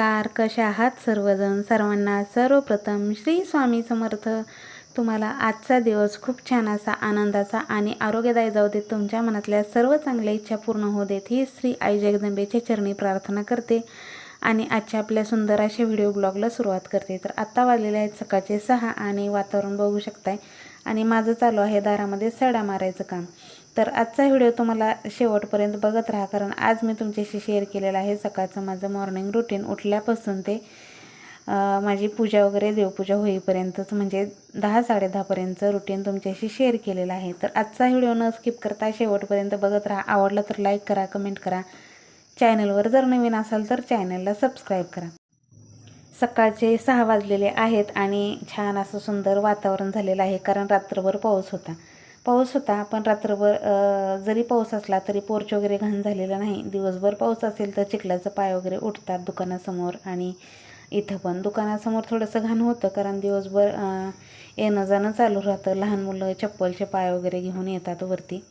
नमस्कार. कशा आहात सर्वजण? सर्वांना सर्वप्रथम श्री स्वामी समर्थ. तुम्हाला आजचा दिवस खूप छान असा आनंदाचा आणि आरोग्यदायी जाऊ देत तुमच्या मनातल्या सर्व चांगल्या इच्छा पूर्ण होऊ देत ही श्री आई जगदंबेच्या चरणी प्रार्थना करते आणि आजच्या आपल्या सुंदर अशा व्हिडिओ ब्लॉगला सुरुवात करते. तर आत्ता वाजलेले आहेत सकाळचे सहा आणि वातावरण बघू शकताय. आणि माझं चालू आहे दारामध्ये सडा मारायचं काम. तर आजचा व्हिडिओ तुम्हाला शेवटपर्यंत बघत राहा कारण आज मी तुमच्याशी शेअर केलेला आहे सकाळचं माझं मॉर्निंग रुटीन उठल्यापासून ते माझी पूजा वगैरे देवपूजा होईपर्यंतच म्हणजे दहा साडेदहापर्यंतचं रुटीन तुमच्याशी शेअर केलेलं आहे. तर आजचा व्हिडिओ न स्किप करता शेवटपर्यंत बघत राहा. आवडला तर लाईक करा कमेंट करा. चॅनलवर जर नवीन असाल तर चॅनलला सबस्क्राईब करा. सकाळचे सहा वाजलेले आहेत आणि छान असं सुंदर वातावरण झालेलं आहे कारण रात्रभर पाऊस होता. पाऊस होता पण रात्रभर जरी पाऊस असला तरी पोर्च वगैरे घाण झालेला नाही. दिवसभर पाऊस असेल तर चिखलाचं पाय वगैरे उठतात दुकानासमोर आणि इथं पण. दुकानासमोर थोडंसं घाण होतं कारण दिवसभर येणं जाणं चालू राहतं. लहान मुलं चप्पलचे पाय वगैरे घेऊन येतात वरती.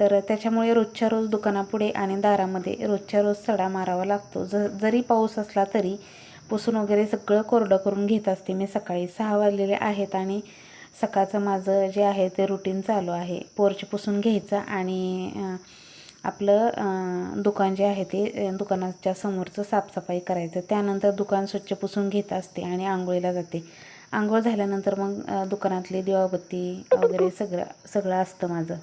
तर त्याच्यामुळे रोजच्या रोज दुकानापुढे आणि दारामध्ये रोजच्या रोज सडा मारावा लागतो. ज जरी पाऊस असला तरी पुसून वगैरे सगळं कोरडं करून घेत असते. मी सकाळी सहा वाजलेले आहेत आणि सकाळचं माझं जे आहे ते रुटीन चालू आहे. पोर्च पुसून घ्यायचं आणि आपलं दुकान जे आहे ते दुकानाच्या समोरचं साफसफाई करायचं. त्यानंतर दुकान स्वच्छ पुसून घेत असते आणि आंघोळीला जाते. आंघोळ झाल्यानंतर मग दुकानातली दिवाबत्ती वगैरे सगळं सगळं असतं माझं.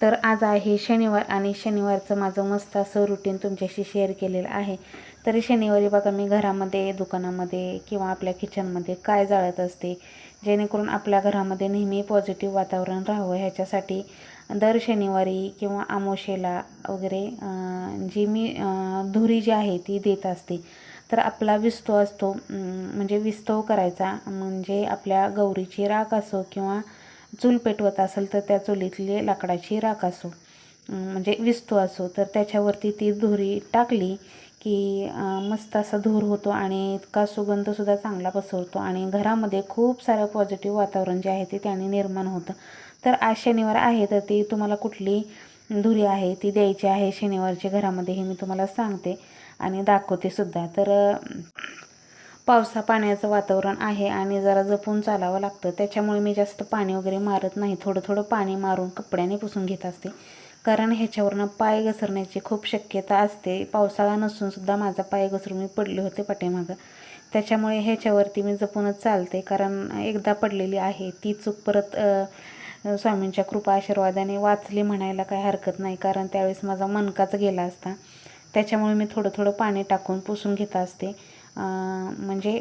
तर आज आहे शनिवार आणि शनिवारचं माझं मस्त असं रुटीन तुमच्याशी शेअर केलेलं आहे. तरी शनिवारी बघा मी घरामध्ये दुकानामध्ये किंवा आपल्या किचनमध्ये काय जाळत असते जेणेकरून आपल्या घरामध्ये नेहमी पॉझिटिव्ह वातावरण राहावं. ह्याच्यासाठी दर शनिवारी किंवा आमोशेला वगैरे जी मी धुरी जी आहे ती देत असते. तर आपला विस्तव असतो म्हणजे विस्तव करायचा. म्हणजे आपल्या गौरीची राख असो किंवा चूल पेटवत असेल तर त्या चुलीतली लाकडाची राख असो. म्हणजे विस्तू असो तर त्याच्यावरती ती धुरी टाकली की मस्त असा धूर होतो आणि इतका सुगंधसुद्धा चांगला पसरतो आणि घरामध्ये खूप सारं पॉझिटिव्ह वातावरण जे आहे ते त्याने निर्माण होतं. तर आज शनिवार आहे तर ती तुम्हाला कुठली धुरी आहे ती द्यायची आहे शनिवारच्या घरामध्ये हे मी तुम्हाला सांगते आणि दाखवते सुद्धा. तर पावसा पाण्याचं वातावरण आहे आणि जरा जपून चालावं लागतं त्याच्यामुळे मी जास्त पाणी वगैरे मारत नाही. थोडं थोडं पाणी मारून कपड्याने पुसून घेत असते. कारण ह्याच्यावरनं पाय घसरण्याची खूप शक्यता असते. पावसाळा नसूनसुद्धा माझा पाय घसरून मी पडले होते पाठीमागं. त्याच्यामुळे ह्याच्यावरती मी जपूनच चालते. कारण एकदा पडलेली आहे ती चूक परत स्वामींच्या कृपा आशीर्वादाने वाचली म्हणायला काही हरकत नाही. कारण त्यावेळेस माझा मनकाच गेला असता. त्याच्यामुळे मी थोडं थोडं पाणी टाकून पुसून घेत असते. म्हणजे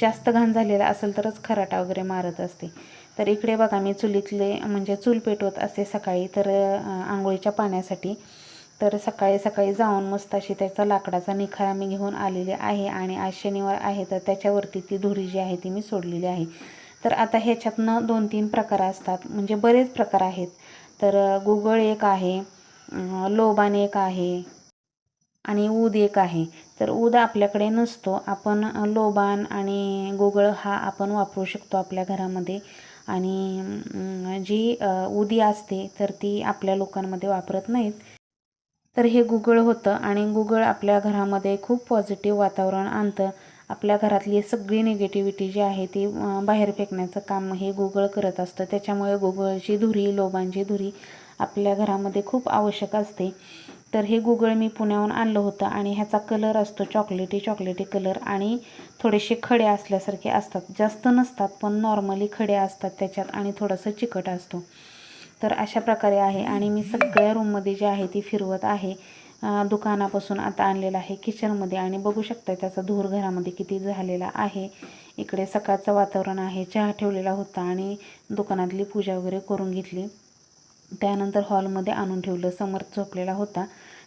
जास्त घाण झालेला असेल तरच खराटा वगैरे मारत असते. तर इकडे बघा मी चुलीतले म्हणजे चूल पेटवत असते सकाळी तर आंघोळीच्या पाण्यासाठी. तर सकाळी सकाळी जाऊन मस्त अशी त्याचा लाकडाचा निखारा मी घेऊन आलेले आहे आणि आज शनिवार आहे तर त्याच्यावरती ती धुरी जी आहे ती मी सोडलेली आहे. तर आता ह्याच्यातनं दोन तीन प्रकार असतात म्हणजे बरेच प्रकार आहेत. तर गुगळ एक आहे लोबान एक आहे आणि ऊद एक आहे. तर ऊद आपल्याकडे नसतो आपण लोबान आणि गुगळ हा आपण वापरू शकतो आपल्या घरामध्ये. आणि जी उदी असते तर ती आपल्या लोकांमध्ये वापरत नाहीत. तर हे गुगळ होतं आणि गुगळ आपल्या घरामध्ये खूप पॉझिटिव्ह वातावरण आणतं. आपल्या घरातली सगळी निगेटिव्हिटी जी आहे ती बाहेर फेकण्याचं काम हे गुगळ करत असतं. त्याच्यामुळे गुगळची धुरी लोबांची धुरी आपल्या घरामध्ये खूप आवश्यक असते. तर हे गुगळ मी पुण्याहून आणलं होतं आणि ह्याचा कलर असतो चॉकलेटी चॉकलेटी कलर आणि थोडेसे खडे असल्यासारखे असतात. जास्त नसतात पण नॉर्मली खडे असतात त्याच्यात आणि थोडंसं चिकट असतो. तर अशा प्रकारे आहे आणि मी सगळ्या रूममध्ये जे आहे ती फिरवत आहे. दुकानापासून आता आणलेलं आहे किचनमध्ये आणि बघू शकता त्याचा धूर घरामध्ये किती झालेला आहे. इकडे सकाळचं वातावरण आहे चहा ठेवलेला होता आणि दुकानातली पूजा वगैरे करून घेतली. त्यानंतर हॉलमध्ये आणून ठेवलं. समर्थ झोपलेला होता.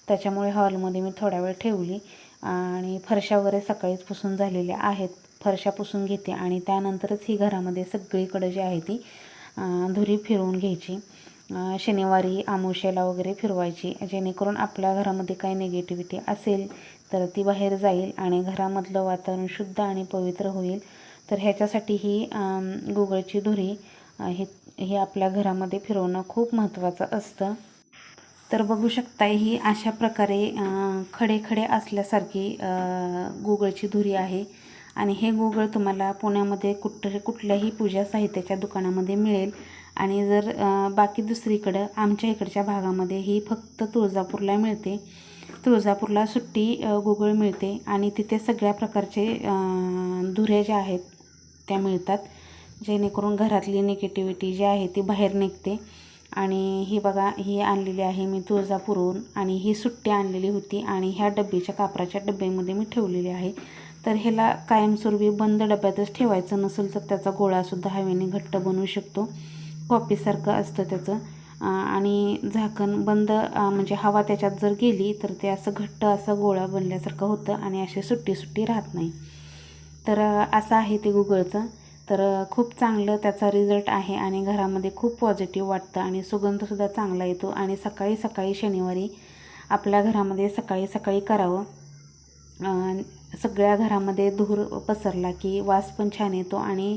त्याच्यामुळे हॉलमध्ये मी थोडा वेळ ठेवली. आणि फरशा वगैरे सकाळीच पुसून झालेल्या आहेत. फरशा पुसून घेते आणि त्यानंतरच ही घरामध्ये सगळीकडे जी आहे ती धुरी फिरवून घ्यायची. शनिवारी आमोश्याला वगैरे फिरवायची. जेणेकरून आपल्या घरामध्ये काही निगेटिव्हिटी असेल तर ती बाहेर जाईल आणि घरामधलं वातावरण शुद्ध आणि पवित्र होईल. तर ह्याच्यासाठी ही गुगळची धुरी हे हे आपल्या घरामध्ये फिरवणं खूप महत्त्वाचं असतं. तर बघू शकता ही अशा प्रकारे खडे खडे असल्यासारखी गोगळची गुगळची धुरी आहे. आणि हे गुगळ तुम्हाला पुण्यामध्ये कुठ कुठल्याही पूजा साहित्याच्या दुकानामध्ये मिळेल. आणि जर बाकी दुसरीकडं आमच्या इकडच्या भागामध्ये ही फक्त तुळजापूरला मिळते. तुळजापूरला सुट्टी गोगळ गुगळ मिळते. आणि तिथे सगळ्या प्रकारचे धुऱ्या ज्या आहेत त्या मिळतात. जेणेकरून घरातली निगेटिव्हिटी जी आहे ती बाहेर निघते. आणि ही बघा ही आणलेली आहे मी तुळजापूरहून आणि ही सुट्टी आणलेली होती आणि ह्या डब्बीच्या कापराच्या डब्यामध्ये मी ठेवलेली आहे. तर ह्याला कायमस्वरूपी बंद डब्यातच ठेवायचं नसेल तर त्याचा गोळासुद्धा हवेने घट्ट बनवू शकतो. कॉपीसारखं असतं त्याचं. आणि झाकण बंद म्हणजे हवा त्याच्यात जर गेली तर ते असं घट्ट असं गोळा बनल्यासारखं होतं आणि अशी सुट्टी सुट्टी राहत नाही. तर असं आहे ते गुगळचं तर खूप चांगलं त्याचा रिझल्ट आहे आणि घरामध्ये खूप पॉझिटिव्ह वाटतं आणि सुगंधसुद्धा चांगला येतो आणि सकाळी सकाळी शनिवारी आपल्या घरामध्ये सकाळी सकाळी करावं. सगळ्या घरामध्ये धूर पसरला की वास पण छान येतो आणि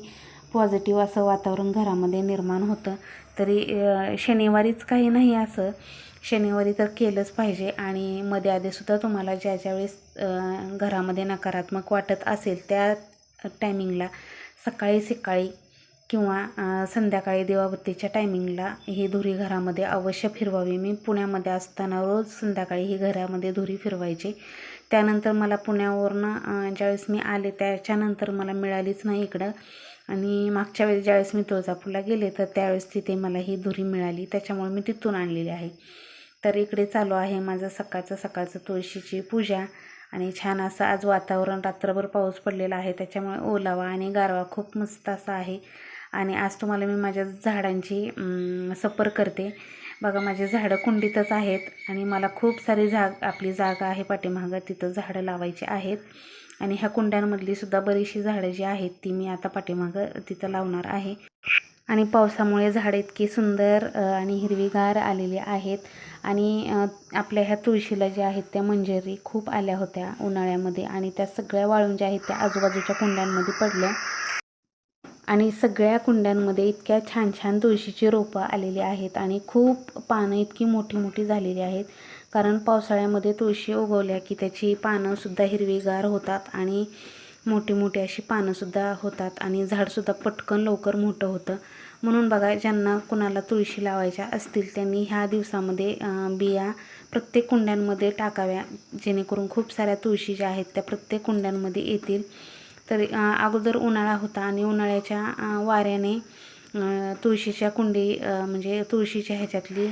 पॉझिटिव्ह असं वातावरण घरामध्ये निर्माण होतं. तरी शनिवारीच काही नाही असं. शनिवारी तर केलंच पाहिजे आणि मध्ये आधीसुद्धा तुम्हाला ज्या ज्यावेळेस घरामध्ये नकारात्मक वाटत असेल त्या टायमिंगला सकाळी सकाळी किंवा संध्याकाळी दिवाबत्तीच्या टायमिंगला ही धुरी घरामध्ये अवश्य फिरवावी. मी पुण्यामध्ये असताना रोज संध्याकाळी ही घरामध्ये धुरी फिरवायची. त्यानंतर मला पुण्यावरनं ज्यावेळेस मी आले त्याच्यानंतर मला मिळालीच नाही इकडं. आणि मागच्या वेळेस ज्यावेळेस मी तुळजापूरला गेले तर त्यावेळेस तिथे मला ही धुरी मिळाली. त्याच्यामुळे मी तिथून आणलेली आहे. तर इकडे चालू आहे माझं सकाळचं सकाळचं तुळशीची पूजा. आणि छान असं आज वातावरण रात्रभर पाऊस पडलेला आहे. त्याच्यामुळे ओलावा आणि गारवा खूप मस्त असा आहे. आणि आज तुम्हाला मी माझ्या झाडांची सफर करते. बघा माझे झाडं कुंडीतच आहेत आणि मला खूप सारी जाग आपली जागा आहे पाठीमागं. तिथं झाडं लावायची आहेत. आणि ह्या कुंड्यांमधली सुद्धा बरीचशी झाडं जी आहेत ती मी आता पाठीमागं तिथं लावणार आहे. आणि पावसामुळे झाडं इतकी सुंदर आणि हिरवीगार आलेली आहेत. आणि आपल्या ह्या तुळशीला ज्या आहेत त्या मंजेरी खूप आल्या होत्या उन्हाळ्यामध्ये आणि त्या सगळ्या वाळून ज्या आहेत त्या आजूबाजूच्या कुंड्यांमध्ये पडल्या. आणि सगळ्या कुंड्यांमध्ये इतक्या छान छान तुळशीची रोपं आलेली आहेत आणि खूप पानं इतकी मोठी मोठी झालेली आहेत. कारण पावसाळ्यामध्ये तुळशी उगवल्या की त्याची पानंसुद्धा हिरवीगार होतात आणि मोठी मोठी अशी पानंसुद्धा होतात आणि झाडसुद्धा पटकन लवकर मोठं होतं. म्हणून बघा ज्यांना कुणाला तुळशी लावायच्या असतील त्यांनी ह्या दिवसामध्ये बिया प्रत्येक कुंड्यांमध्ये टाकाव्या. जेणेकरून खूप साऱ्या तुळशी ज्या आहेत त्या प्रत्येक कुंड्यांमध्ये येतील. तर अगोदर उन्हाळा होता आणि उन्हाळ्याच्या वाऱ्याने तुळशीच्या कुंडी म्हणजे तुळशीच्या ह्याच्यातली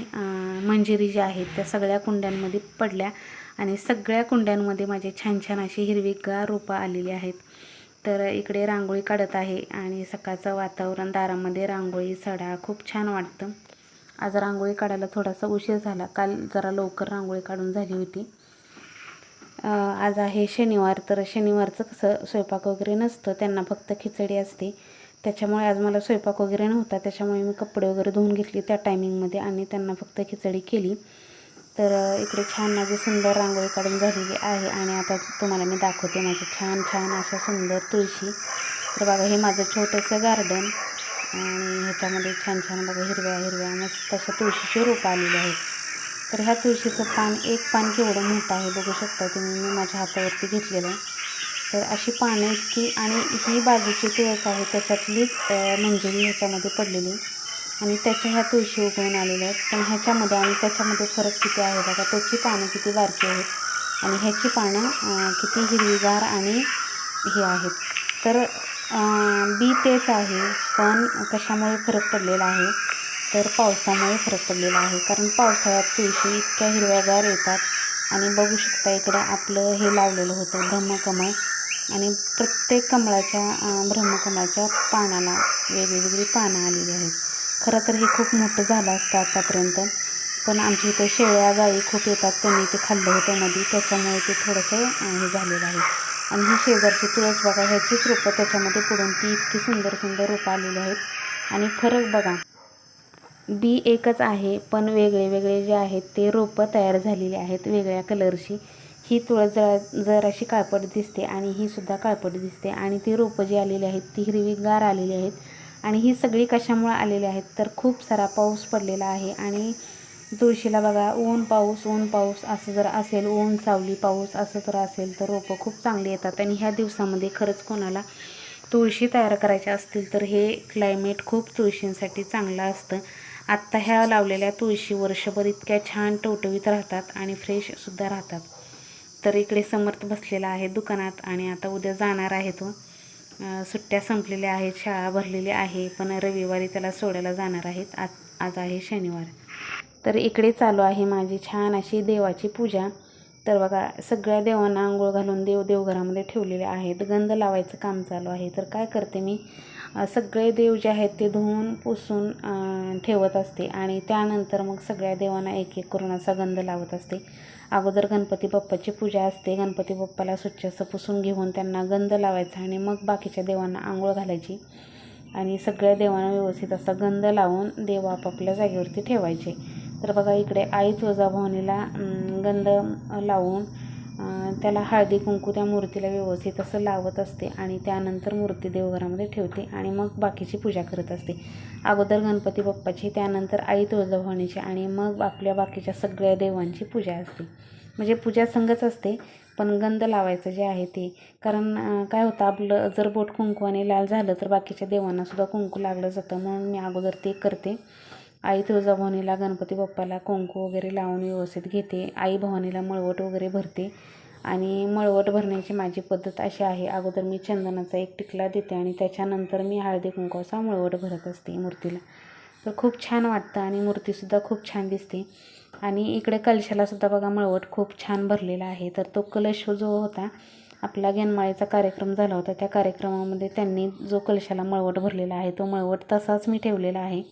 मंजिरी ज्या आहेत त्या सगळ्या कुंड्यांमध्ये पडल्या. आणि सगळ्या कुंड्यांमध्ये माझे छान छान अशी हिरवीगार रोपं आलेली आहेत. तर इकडे रांगोळी काढत आहे आणि सकाळचं वातावरण दारामध्ये रांगोळी सडा खूप छान वाटतं. आज रांगोळी काढायला थोडासा उशीर झाला. काल जरा लवकर रांगोळी काढून झाली होती. आज आहे शनिवार तर शनिवारचं कसं स्वयंपाक वगैरे नसतं त्यांना फक्त खिचडी असते. त्याच्यामुळे आज मला स्वयंपाक वगैरे नव्हता त्याच्यामुळे मी कपडे वगैरे धुवून घेतली त्या टायमिंगमध्ये आणि त्यांना फक्त खिचडी केली. तर इकडे छान माझी सुंदर रांगोळी काढून झालेली आहे आणि आता तुम्हाला मी दाखवते माझी छान छान अशा सुंदर तुळशी. तर बघा हे माझं छोटंसं गार्डन आणि ह्याच्यामध्ये छान छान बघा हिरव्या हिरव्या मस्त अशा तुळशीची रोपं आलेली आहेत. तर ह्या तुळशीचं पान एक पान केवढं मोठं आहे बघू शकता तुम्ही मी माझ्या हातावरती घेतलेलं आहे. तर अशी पानं इतकी आणि ही बाजूची तुळस आहे त्याच्यातलीच मंजुरी ह्याच्यामध्ये पडलेली आणि त्याच्या ह्या तुळशी उगवून आलेल्या आहेत. पण ह्याच्यामध्ये आणि त्याच्यामध्ये फरक किती आहे बघा त्याची पानं किती बारकी आहेत आणि ह्याची पानं किती हिरवीगार आणि हे आहेत. तर बी तेच आहे पण कशामुळे फरक पडलेला आहे? तर पावसामुळे फरक पडलेला आहे. कारण पावसाळ्यात तुळशी इतक्या हिरव्यागार येतात आणि बघू शकता इकडं आपलं हे लावलेलं होतं ब्रह्मकमळ. आणि प्रत्येक कमळाच्या ब्रह्मकमळाच्या पानाला वेगवेगळी पानं आलेली आहेत. खरं तर हे खूप मोठं झालं असतं आतापर्यंत. पण आमच्या इथं शेळ्या गाई खूप येतात. त्यांनी ते खाल्लं होतं मध्ये त्याच्यामुळे ते थोडंसं हे झालेलं आहे. आणि ही शेजारची तुळस बघा ह्याचीच रोपं त्याच्यामध्ये पुढून ती इतकी सुंदर सुंदर रोपं आलेली आहेत. आणि फरक बघा बी एकच आहे पण वेगळे वेगळे जे आहेत ते रोपं तयार झालेली आहेत वेगळ्या कलरची. ही तुळस जरा जराशी काळपट दिसते आणि ही सुद्धा काळपट दिसते. आणि ती रोपं जी आलेली आहेत ती हिरवीगार आलेली आहेत. आणि ही सगळी कशामुळे आलेली आहेत? तर खूप सारा पाऊस पडलेला आहे आणि तुळशीला बघा ऊन पाऊस ऊन पाऊस असं जर असेल ऊन सावली पाऊस असं जर असेल तर रोपं खूप चांगली येतात. आणि ह्या दिवसामध्ये खरंच कोणाला तुळशी तयार करायच्या असतील तर हे क्लायमेट खूप तुळशींसाठी चांगलं असतं. आत्ता ह्या लावलेल्या तुळशी वर्षभर इतक्या छान टवटवीत राहतात आणि फ्रेशसुद्धा राहतात. तर इकडे समर्थ बसलेला आहे दुकानात आणि आता उद्या जाणार आहे तो सुट्ट्या संपलेल्या आहेत शाळा भरलेली आहे पण रविवारी त्याला सोडायला जाणार आहेत. आज आज आहे शनिवार. तर इकडे चालू आहे माझी छान अशी देवाची पूजा. तर बघा सगळ्या देवांना आंघोळ घालून देव देवघरामध्ये ठेवलेले आहेत. गंध लावायचं काम चालू आहे. तर काय करते मी? सगळे देव जे आहेत ते धुवून पुसून ठेवत असते. आणि त्यानंतर मग सगळ्या देवांना एक एक करून असा गंध लावत असते. अगोदर गणपती बाप्पाची पूजा असते. गणपती बाप्पाला स्वच्छ असं पुसून घेऊन त्यांना गंध लावायचा आणि मग बाकीच्या देवांना आंघोळ घालायची. आणि सगळ्या देवांना व्यवस्थित असा गंध लावून देव आपापल्या जागेवरती ठेवायचे. तर बघा इकडे आई तुळजाभवानीला गंध लावून त्याला हळदी कुंकू त्या मूर्तीला व्यवस्थित असं लावत असते आणि त्यानंतर मूर्ती देवघरामध्ये ठेवते आणि मग बाकीची पूजा करत असते. अगोदर गणपती बाप्पाची त्यानंतर आई तुळजाभवानीची आणि मग आपल्या बाकीच्या सगळ्या देवांची पूजा असते. म्हणजे पूजा संगच असते पण गंध लावायचं जे आहे ते. कारण काय होतं आपलं जर बोट कुंकू आणि लाल झालं तर बाकीच्या देवांनासुद्धा कुंकू लागलं जातं. म्हणून मी अगोदर ते करते. आई तुळजाभवानीला गणपती बाप्पाला कुंकू वगैरे लावून व्यवस्थित घेते. आई भवानीला मळवट वगैरे भरते. आणि मळवट भरण्याची माझी पद्धत अशी आहे. अगोदर मी चंदनाचा एक टिकला देते आणि त्याच्यानंतर मी हळदी कुंकवाचा मळवट भरत असते मूर्तीला. तर खूप छान वाटतं आणि मूर्तीसुद्धा खूप छान दिसते. आणि इकडे कलशालासुद्धा बघा मळवट खूप छान भरलेला आहे. तर तो कलश जो होता आपला गेनमाळीचा कार्यक्रम झाला होता त्या कार्यक्रमामध्ये त्यांनी जो कलशाला मळवट भरलेला आहे तो मळवट तसाच मी ठेवलेला आहे.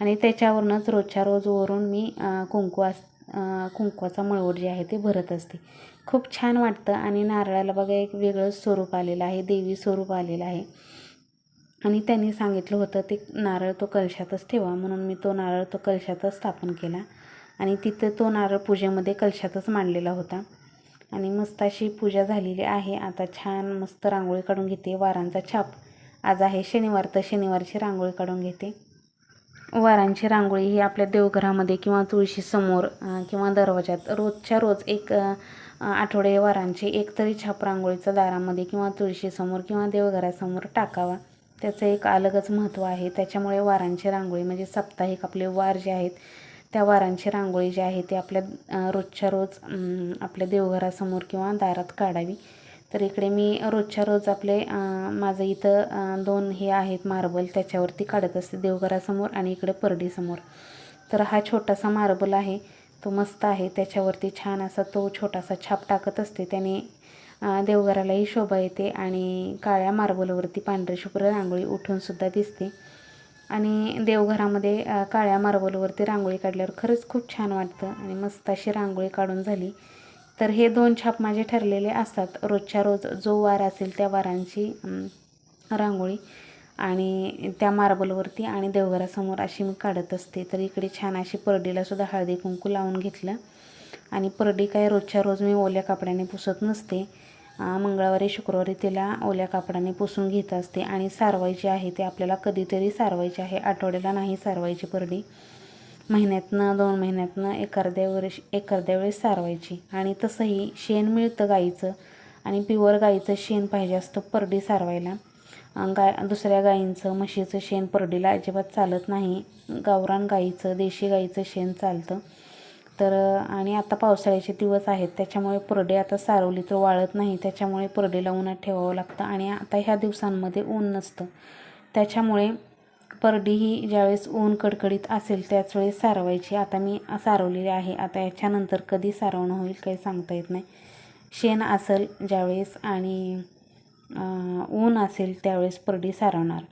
आणि त्याच्यावरूनच रोजच्या रोज वरून मी कुंकू अस कुंकवाचा मळवट जे आहे ते भरत असते. खूप छान वाटतं आणि नारळाला बघा एक वेगळं स्वरूप आलेलं आहे देवी स्वरूप आलेलं आहे. आणि त्यांनी सांगितलं होतं ते नारळ तो कलशातच ठेवा म्हणून मी तो नारळ तो कलशातच स्थापन केला. आणि तिथं तो नारळ पूजेमध्ये कलशातच मांडलेला होता. आणि मस्त अशी पूजा झालेली आहे. आता छान मस्त रांगोळी काढून घेते वारांचा छाप. आज आहे शनिवार तर शनिवारची रांगोळी काढून घेते. वारांची रांगोळी ही आपल्या देवघरामध्ये किंवा तुळशीसमोर किंवा दरवाजात रोजच्या रोज एक आठवडे वारांची एक तरी छाप रांगोळीचा दारामध्ये किंवा तुळशीसमोर किंवा देवघरासमोर टाकावा. त्याचं एक अलगच महत्त्व आहे. त्याच्यामुळे वारांची रांगोळी म्हणजे साप्ताहिक आपले वार जे आहेत त्या वारांची रांगोळी जी आहे ती आपल्या रोजच्या रोज आपल्या देवघरासमोर किंवा दारात काढावी. तर इकडे मी रोजच्या रोज आपले माझं इथं दोन हे आहेत मार्बल त्याच्यावरती काढत असते देवघरासमोर आणि इकडे परडीसमोर. तर हा छोटासा मार्बल आहे तो मस्त आहे त्याच्यावरती छान असा तो छोटासा छाप टाकत असते त्याने देवघरालाही शोभा येते आणि काळ्या मार्बलवरती पांढरी शुभ्र रांगोळी उठूनसुद्धा दिसते. आणि देवघरामध्ये काळ्या मार्बलवरती रांगोळी काढल्यावर खरंच खूप छान वाटतं आणि मस्त अशी रांगोळी काढून झाली. तर हे दोन छाप माझे ठरलेले असतात. रोजच्या रोज जो वार असेल त्या वारांची रांगोळी आणि त्या मार्बलवरती आणि देवघरासमोर अशी मी काढत असते. तर इकडे छान अशी परडीलासुद्धा हळदी कुंकू लावून घेतलं. आणि परडी काय रोजच्या रोज मी ओल्या कापडाने पुसत नसते. मंगळवारी शुक्रवारी तिला ओल्या कापडाने पुसून घेत असते. आणि सारवायची आहे ते आपल्याला कधीतरी सारवायची आहे. आठवड्याला नाही सारवायची परडी. महिन्यातनं दोन महिन्यातनं एखाद्या वर्ष एखाद्या वेळेस सारवायची. आणि तसंही शेण मिळतं गाईचं. आणि प्युअर गाईचं शेण पाहिजे असतं परडी सारवायला. गाय दुसऱ्या गायींचं म्हशीचं शेण परडीला अजिबात चालत नाही. गावरान गाईचं देशी गाईचं शेण चालतं. तर आणि आता पावसाळ्याचे दिवस आहेत. त्याच्यामुळे परडे आता सारवली तर वाळत नाही. त्याच्यामुळे परडीला उन्हात ठेवावं लागतं. आणि आता ह्या दिवसांमध्ये ऊन नसतं. त्याच्यामुळे परडी ही ज्यावेळेस ऊन कडकडीत असेल त्याच वेळेस सारवायची. आता मी सारवलेली आहे. आता याच्यानंतर कधी सारवणं होईल काही सांगता येत नाही. शेण असेल ज्यावेळेस आणि ऊन असेल त्यावेळेस परडी सारवणार.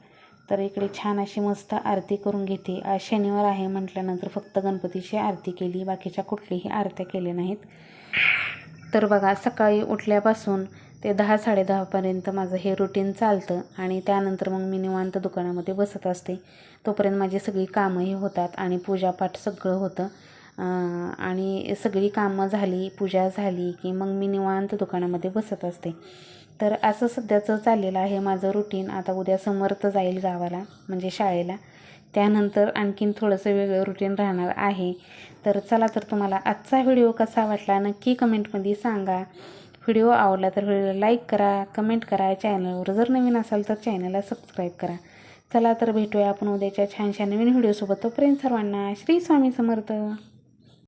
तर इकडे छान अशी मस्त आरती करून घेते. आज शनिवार आहे म्हटल्यानंतर फक्त गणपतीची आरती केली. बाकीच्या कुठलीही आरत्या केल्या नाहीत. तर बघा सकाळी उठल्यापासून ते दहा साडेदहापर्यंत माझं हे रुटीन चालतं आणि त्यानंतर मग मी निवांत दुकानामध्ये बसत असते. तोपर्यंत माझी सगळी कामंही होतात आणि पूजापाठ सगळं होतं. आणि सगळी कामं झाली पूजा झाली की मग मी निवांत दुकानामध्ये बसत असते. तर असं सध्याचं चाललेलं आहे माझं रुटीन आता उद्या समर्थ जाईल गावाला म्हणजे शाळेला. त्यानंतर आणखीन थोडंसं वेगळं रुटीन राहणार आहे. तर चला तर तुम्हाला आजचा व्हिडिओ कसा वाटला नक्की कमेंटमध्ये सांगा. व्हिडिओ आवडला तर व्हिडिओला लाईक करा कमेंट करा. चॅनलवर जर नवीन असाल तर चॅनलला सबस्क्राईब करा. चला तर भेटूया आपण उद्याच्या छानशा नवीन व्हिडिओसोबत. तोपर्यंत सर्वांना श्री स्वामी समर्थ.